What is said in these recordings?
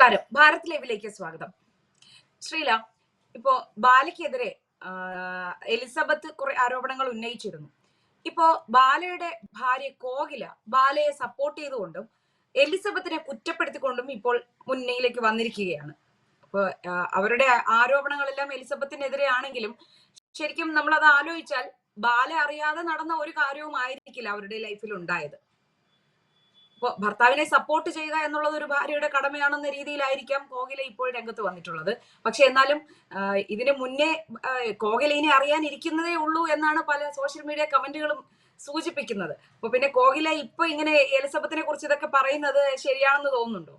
നമസ്കാരം. ഭാരത് ലൈവിലേക്ക് സ്വാഗതം. ശ്രീല ഇപ്പോ ബാലയ്ക്കെതിരെ എലിസബത്ത് കുറെ ആരോപണങ്ങൾ ഉന്നയിച്ചിരുന്നു. ഇപ്പോ ബാലയുടെ ഭാര്യ കോകില ബാലയെ സപ്പോർട്ട് ചെയ്തുകൊണ്ടും എലിസബത്തിനെ കുറ്റപ്പെടുത്തിക്കൊണ്ടും ഇപ്പോൾ മുന്നണിയിലേക്ക് വന്നിരിക്കുകയാണ്. അപ്പൊ അവരുടെ ആരോപണങ്ങളെല്ലാം എലിസബത്തിനെതിരെയാണെങ്കിലും ശരിക്കും നമ്മൾ അത് ആലോചിച്ചാൽ ബാല അറിയാതെ നടന്ന ഒരു കാര്യവും ആയിരിക്കില്ല അവരുടെ ലൈഫിൽ ഉണ്ടായത് ഭർത്താവിനെ സപ്പോർട്ട് ചെയ്യുക എന്നുള്ളത് ഒരു ഭാര്യയുടെ കടമയാണെന്ന രീതിയിലായിരിക്കാം കോകില ഇപ്പോൾ രംഗത്ത് വന്നിട്ടുള്ളത്. പക്ഷെ എന്നാലും ഇതിനു മുന്നേ കോകില ഇനി അറിയാനിരിക്കുന്നതേ ഉള്ളൂ എന്നാണ് പല സോഷ്യൽ മീഡിയ കമന്റുകളും സൂചിപ്പിക്കുന്നത്. അപ്പൊ പിന്നെ കോകില ഇപ്പൊ ഇങ്ങനെ എലിസബത്തിനെ കുറിച്ച് ഇതൊക്കെ പറയുന്നത് ശരിയാണെന്ന് തോന്നുന്നുണ്ടോ?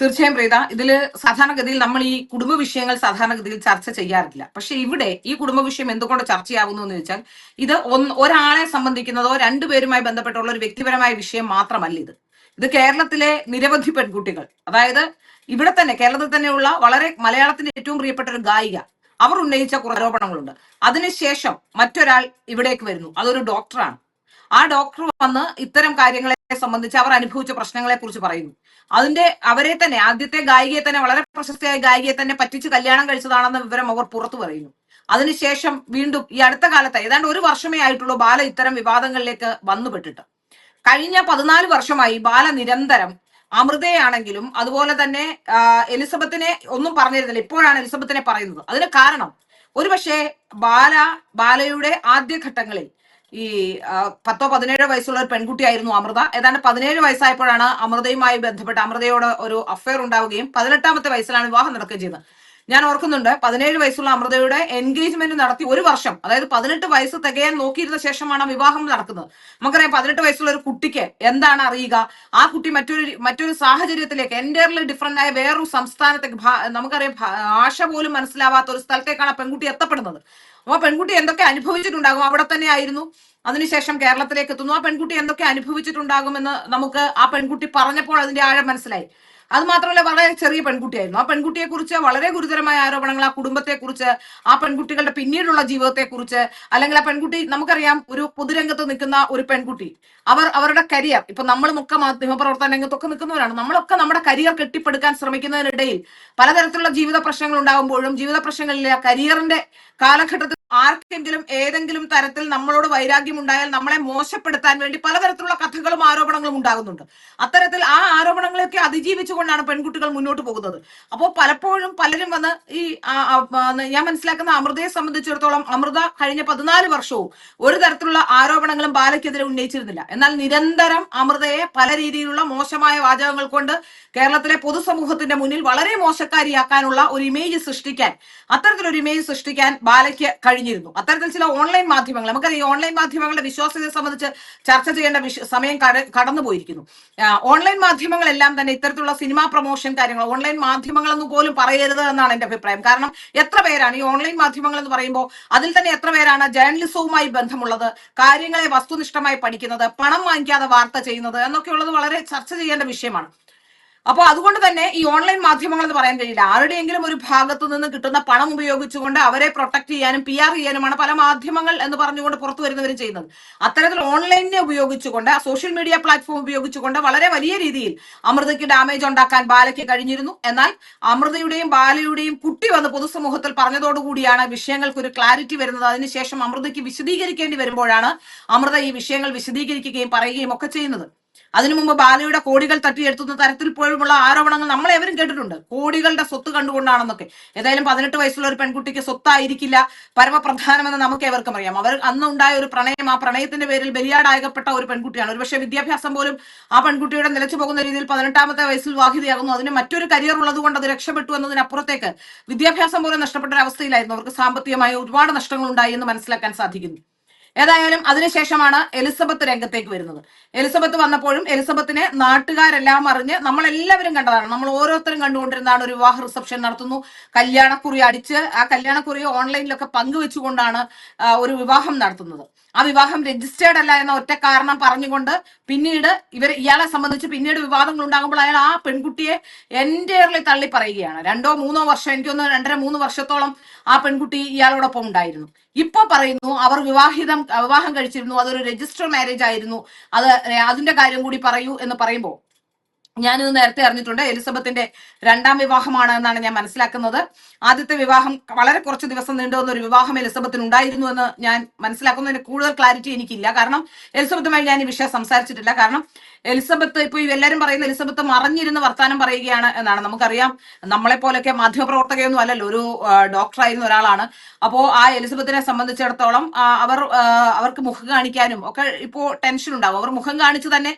തീർച്ചയായും പ്രീത ഇതിൽ സാധാരണഗതിയിൽ നമ്മൾ ഈ കുടുംബ വിഷയങ്ങൾ സാധാരണഗതിയിൽ ചർച്ച ചെയ്യാറില്ല. പക്ഷെ ഇവിടെ ഈ കുടുംബ വിഷയം എന്തുകൊണ്ട് ചർച്ചയാകുന്നു എന്ന് വെച്ചാൽ ഇത് ഒരാളെ സംബന്ധിക്കുന്നതോ രണ്ടുപേരുമായി ബന്ധപ്പെട്ടുള്ള ഒരു വ്യക്തിപരമായ വിഷയം മാത്രമല്ല ഇത്. ഇത് കേരളത്തിലെ നിരവധി പെൺകുട്ടികൾ. അതായത് ഇവിടെ തന്നെ കേരളത്തിൽ തന്നെയുള്ള വളരെ മലയാളത്തിന്റെ ഏറ്റവും പ്രിയപ്പെട്ട ഒരു ഗായിക അവർ ഉന്നയിച്ച കുറെ ആരോപണങ്ങളുണ്ട്. അതിനുശേഷം മറ്റൊരാൾ ഇവിടേക്ക് വരുന്നു. അതൊരു ഡോക്ടറാണ്. ആ ഡോക്ടർ വന്ന് ഇത്തരം കാര്യങ്ങളെ സംബന്ധിച്ച് അവർ അനുഭവിച്ച പ്രശ്നങ്ങളെ കുറിച്ച് പറയുന്നു. അതിന്റെ അവരെ തന്നെ ആദ്യത്തെ ഗായികയെ തന്നെ വളരെ പ്രശസ്തയായ ഗായികയെ തന്നെ പറ്റിച്ച് കല്യാണം കഴിച്ചതാണെന്ന വിവരം അവർ പുറത്തു പറയുന്നു. അതിനുശേഷം വീണ്ടും ഈ അടുത്ത കാലത്ത് ഏതാണ്ട് ഒരു വർഷമേ ആയിട്ടുള്ളൂ ബാല ഇത്തരം വിവാദങ്ങളിലേക്ക് വന്നുപെട്ടിട്ട്. കഴിഞ്ഞ പതിനാല് വർഷമായി ബാല നിരന്തരം അമൃതയാണെങ്കിലും അതുപോലെ തന്നെ എലിസബത്തിനെ ഒന്നും പറഞ്ഞിരുന്നില്ല. ഇപ്പോഴാണ് എലിസബത്തിനെ പറയുന്നത്. അതിന് കാരണം ഒരുപക്ഷെ ബാല ബാലയുടെ ആദ്യഘട്ടങ്ങളിൽ ഈ പത്തോ പതിനേഴോ വയസ്സുള്ള ഒരു പെൺകുട്ടിയായിരുന്നു അമൃത. ഏതാണ്ട് പതിനേഴ് വയസ്സായപ്പോഴാണ് അമൃതയുമായി ബന്ധപ്പെട്ട് അമൃതയോട് ഒരു അഫയർ ഉണ്ടാവുകയും പതിനെട്ടാമത്തെ വയസ്സിലാണ് വിവാഹം നടക്കുകയും ചെയ്തത്. ഞാൻ ഓർക്കുന്നുണ്ട് പതിനേഴ് വയസ്സുള്ള അമൃതയുടെ എൻഗേജ്മെന്റ് നടത്തി ഒരു വർഷം അതായത് പതിനെട്ട് വയസ്സ് തികയാൻ നോക്കിയിരുന്ന ശേഷമാണ് വിവാഹം നടക്കുന്നത്. നമുക്കറിയാം പതിനെട്ട് വയസ്സുള്ള ഒരു കുട്ടിക്ക് എന്താണ് അറിയുക? ആ കുട്ടി മറ്റൊരു മറ്റൊരു സാഹചര്യത്തിലേക്ക് എന്റയർലി ഡിഫറെന്റ് ആയ വേറൊരു സംസ്ഥാനത്തേക്ക് നമുക്കറിയാം ഭാഷ പോലും മനസ്സിലാവാത്ത ഒരു സ്ഥലത്തേക്കാണ് ആ പെൺകുട്ടി എത്തപ്പെടുന്നത്. ആ പെൺകുട്ടി എന്തൊക്കെ അനുഭവിച്ചിട്ടുണ്ടാകും? അവിടെ തന്നെ ആയിരുന്നു. അതിനുശേഷം കേരളത്തിലേക്ക് എത്തുന്നു. ആ പെൺകുട്ടി എന്തൊക്കെ അനുഭവിച്ചിട്ടുണ്ടാകുമെന്ന് നമുക്ക് ആ പെൺകുട്ടി പറഞ്ഞപ്പോൾ അതിന്റെ ആഴം മനസ്സിലായി. അത് മാത്രമല്ല വളരെ ചെറിയ പെൺകുട്ടിയായിരുന്നു. ആ പെൺകുട്ടിയെ കുറിച്ച് വളരെ ഗുരുതരമായ ആരോപണങ്ങൾ ആ കുടുംബത്തെ കുറിച്ച് ആ പെൺകുട്ടികളുടെ പിന്നീടുള്ള ജീവിതത്തെ കുറിച്ച് അല്ലെങ്കിൽ ആ പെൺകുട്ടി നമുക്കറിയാം ഒരു പൊതുരംഗത്ത് നിൽക്കുന്ന ഒരു പെൺകുട്ടി. അവർ അവരുടെ കരിയർ ഇപ്പൊ നമ്മളുമൊക്കെ മാധ്യമപ്രവർത്തന രംഗത്തൊക്കെ നിൽക്കുന്നവരാണ്. നമ്മളൊക്കെ നമ്മുടെ കരിയർ കെട്ടിപ്പടുക്കാൻ ശ്രമിക്കുന്നതിനിടയിൽ പലതരത്തിലുള്ള ജീവിത പ്രശ്നങ്ങൾ ഉണ്ടാകുമ്പോഴും ജീവിത പ്രശ്നങ്ങളിലെ കരിയറിന്റെ കാലഘട്ടത്തിൽ ആർക്കെങ്കിലും ഏതെങ്കിലും തരത്തിൽ നമ്മളോട് വൈരാഗ്യം ഉണ്ടായാൽ നമ്മളെ മോശപ്പെടുത്താൻ വേണ്ടി പലതരത്തിലുള്ള കഥകളും ആരോപണങ്ങളും ഉണ്ടാകുന്നുണ്ട്. അത്തരത്തിൽ ആ ആരോപണങ്ങളെയൊക്കെ അതിജീവിച്ചുകൊണ്ടാണ് പെൺകുട്ടികൾ മുന്നോട്ട് പോകുന്നത്. അപ്പോൾ പലപ്പോഴും പലരും വന്ന് ഈ ഞാൻ മനസ്സിലാക്കുന്ന അമൃതയെ സംബന്ധിച്ചിടത്തോളം അമൃത കഴിഞ്ഞ പതിനാല് വർഷവും ഒരു തരത്തിലുള്ള ആരോപണങ്ങളും ബാലയ്ക്കെതിരെ ഉന്നയിച്ചിരുന്നില്ല. എന്നാൽ നിരന്തരം അമൃതയെ പല രീതിയിലുള്ള മോശമായ വാചകങ്ങൾ കൊണ്ട് കേരളത്തിലെ പൊതുസമൂഹത്തിന്റെ മുന്നിൽ വളരെ മോശക്കാരിയാക്കാനുള്ള ഒരു ഇമേജ് സൃഷ്ടിക്കാൻ അത്തരത്തിലൊരു ഇമേജ് സൃഷ്ടിക്കാൻ ബാലയ്ക്ക് കഴിഞ്ഞിരുന്നു. അത്തരത്തിൽ ചില ഓൺലൈൻ മാധ്യമങ്ങൾ നമുക്ക് ഈ ഓൺലൈൻ മാധ്യമങ്ങളുടെ വിശ്വാസ്യതയെ സംബന്ധിച്ച് ചർച്ച ചെയ്യേണ്ട സമയം കടന്നു പോയിരിക്കുന്നു ഓൺലൈൻ മാധ്യമങ്ങളെല്ലാം തന്നെ ഇത്തരത്തിലുള്ള സിനിമാ പ്രൊമോഷൻ കാര്യങ്ങൾ ഓൺലൈൻ മാധ്യമങ്ങൾ പോലും പറയരുത് എന്നാണ് എന്റെ അഭിപ്രായം. കാരണം എത്ര പേരാണ് ഈ ഓൺലൈൻ മാധ്യമങ്ങൾ എന്ന് പറയുമ്പോൾ അതിൽ തന്നെ എത്ര പേരാണ് ജേർണലിസവുമായി ബന്ധമുള്ളത് കാര്യങ്ങളെ വസ്തുനിഷ്ഠമായി പഠിക്കുന്നത് പണം വാങ്ങിക്കാതെ വാർത്ത ചെയ്യുന്നത് എന്നൊക്കെയുള്ളത് വളരെ ചർച്ച ചെയ്യേണ്ട വിഷയമാണ്. അപ്പോൾ അതുകൊണ്ട് തന്നെ ഈ ഓൺലൈൻ മാധ്യമങ്ങൾ എന്ന് പറയാൻ കഴിയില്ല. ആരുടെയെങ്കിലും ഒരു ഭാഗത്തു നിന്ന് കിട്ടുന്ന പണം ഉപയോഗിച്ചുകൊണ്ട് അവരെ പ്രൊട്ടക്ട് ചെയ്യാനും പി ആർ ചെയ്യാനുമാണ് പല മാധ്യമങ്ങൾ എന്ന് പറഞ്ഞുകൊണ്ട് പുറത്തു വരുന്നവരും ചെയ്യുന്നത്. അത്തരത്തിൽ ഓൺലൈനിനെ ഉപയോഗിച്ചുകൊണ്ട് സോഷ്യൽ മീഡിയ പ്ലാറ്റ്ഫോം ഉപയോഗിച്ചുകൊണ്ട് വളരെ വലിയ രീതിയിൽ അമൃതയ്ക്ക് ഡാമേജ് ഉണ്ടാക്കാൻ ബാലയ്ക്ക് കഴിഞ്ഞിരുന്നു. എന്നാൽ അമൃതയുടെയും ബാലയുടെയും കുട്ടി വന്ന് പൊതുസമൂഹത്തിൽ പറഞ്ഞതോടുകൂടിയാണ് വിഷയങ്ങൾക്ക് ഒരു ക്ലാരിറ്റി വരുന്നത്. അതിനുശേഷം അമൃതയ്ക്ക് വിശദീകരിക്കേണ്ടി വരുമ്പോഴാണ് അമൃത ഈ വിഷയങ്ങൾ വിശദീകരിക്കുകയും പറയുകയും ഒക്കെ ചെയ്യുന്നത്. അതിനു മുമ്പ് ബാലയുടെ കോടികൾ തട്ടിയെടുത്തുന്ന തരത്തിൽ പോലുമുള്ള ആരോപണങ്ങൾ നമ്മൾ എവരും കേട്ടിട്ടുണ്ട്. കോടികളുടെ സ്വത്ത് കണ്ടുകൊണ്ടാണെന്നൊക്കെ. ഏതായാലും പതിനെട്ട് വയസ്സുള്ള ഒരു പെൺകുട്ടിക്ക് സ്വത്തായിരിക്കില്ല. പരമപ്രധാനമെന്ന് നമുക്ക് ഏവർക്കും അറിയാം. അവർ അന്ന് ഉണ്ടായ ഒരു പ്രണയം ആ പ്രണയത്തിന്റെ പേരിൽ ബലിയാടായകപ്പെട്ട ഒരു പെൺകുട്ടിയാണ്. ഒരുപക്ഷെ വിദ്യാഭ്യാസം പോലും ആ പെൺകുട്ടിയുടെ നിലച്ചു പോകുന്ന രീതിയിൽ പതിനെട്ടാമത്തെ വയസ്സിൽ വാഹിതയാകുന്നു. അതിന് മറ്റൊരു കരിയർ ഉള്ളത് കൊണ്ട് അത് രക്ഷപ്പെട്ടു എന്നതിനപ്പുറത്തേക്ക് വിദ്യാഭ്യാസം പോലും നഷ്ടപ്പെട്ട ഒരു അവസ്ഥയിലായിരുന്നു. അവർക്ക് സാമ്പത്തികമായ ഒരുപാട് നഷ്ടങ്ങൾ ഉണ്ടായി എന്ന് മനസ്സിലാക്കാൻ സാധിക്കുന്നു. ഏതായാലും അതിനുശേഷമാണ് എലിസബത്ത് രംഗത്തേക്ക് വരുന്നത്. എലിസബത്ത് വന്നപ്പോഴും എലിസബത്തിനെ നാട്ടുകാരെല്ലാം അറിഞ്ഞ് നമ്മളെല്ലാവരും കണ്ടതാണ്. നമ്മൾ ഓരോരുത്തരും കണ്ടുകൊണ്ടിരുന്നതാണ് ഒരു വിവാഹ റിസപ്ഷൻ നടത്തുന്നു. കല്യാണക്കുറി അടിച്ച് ആ കല്യാണക്കുറി ഓൺലൈനിലൊക്കെ പങ്കുവെച്ചുകൊണ്ടാണ് ഒരു വിവാഹം നടത്തുന്നത്. ആ വിവാഹം രജിസ്റ്റേർഡ് അല്ല എന്ന ഒറ്റ കാരണം പറഞ്ഞുകൊണ്ട് പിന്നീട് ഇവർ ഇയാളെ സംബന്ധിച്ച് പിന്നീട് വിവാദങ്ങൾ ഉണ്ടാകുമ്പോൾ അയാൾ ആ പെൺകുട്ടിയെ എന്റയർലി തള്ളി പറയുകയാണ്. രണ്ടോ മൂന്നോ വർഷം എനിക്കൊന്ന് രണ്ടര മൂന്ന് വർഷത്തോളം ആ പെൺകുട്ടി ഇയാളോടൊപ്പം ഉണ്ടായിരുന്നു. ഇപ്പൊ പറയുന്നു അവർ വിവാഹിതം വിവാഹം കഴിച്ചിരുന്നു അതൊരു രജിസ്റ്റർ മാരേജ് ആയിരുന്നു. അത് അതിന്റെ കാര്യം കൂടി പറയൂ എന്ന് പറയുമ്പോൾ ഞാനിത് നേരത്തെ അറിഞ്ഞിട്ടുണ്ട്. എലിസബത്തിന്റെ രണ്ടാം വിവാഹമാണ് എന്നാണ് ഞാൻ മനസ്സിലാക്കുന്നത്. ആദ്യത്തെ വിവാഹം വളരെ കുറച്ച് ദിവസം നീണ്ടുവന്ന ഒരു വിവാഹം എലിസബത്തിന് ഉണ്ടായിരുന്നു എന്ന് ഞാൻ മനസ്സിലാക്കുന്നതിന് കൂടുതൽ ക്ലാരിറ്റി എനിക്കില്ല. കാരണം എലിസബത്തുമായി ഞാൻ ഈ വിഷയം സംസാരിച്ചിട്ടില്ല. കാരണം എലിസബത്ത് ഇപ്പൊ ഈ എല്ലാവരും പറയുന്ന എലിസബത്ത് മറിഞ്ഞിരുന്ന് വർത്താനം പറയുകയാണ് എന്നാണ് നമുക്കറിയാം. നമ്മളെ പോലൊക്കെ മാധ്യമപ്രവർത്തകയൊന്നും അല്ലല്ലോ. ഒരു ഡോക്ടറായിരുന്ന ഒരാളാണ്. അപ്പോ ആ എലിസബത്തിനെ സംബന്ധിച്ചിടത്തോളം അവർ അവർക്ക് മുഖം കാണിക്കാനും ഒക്കെ ഇപ്പോ ടെൻഷൻ ഉണ്ടാവും അവർ മുഖം കാണിച്ച് തന്നെ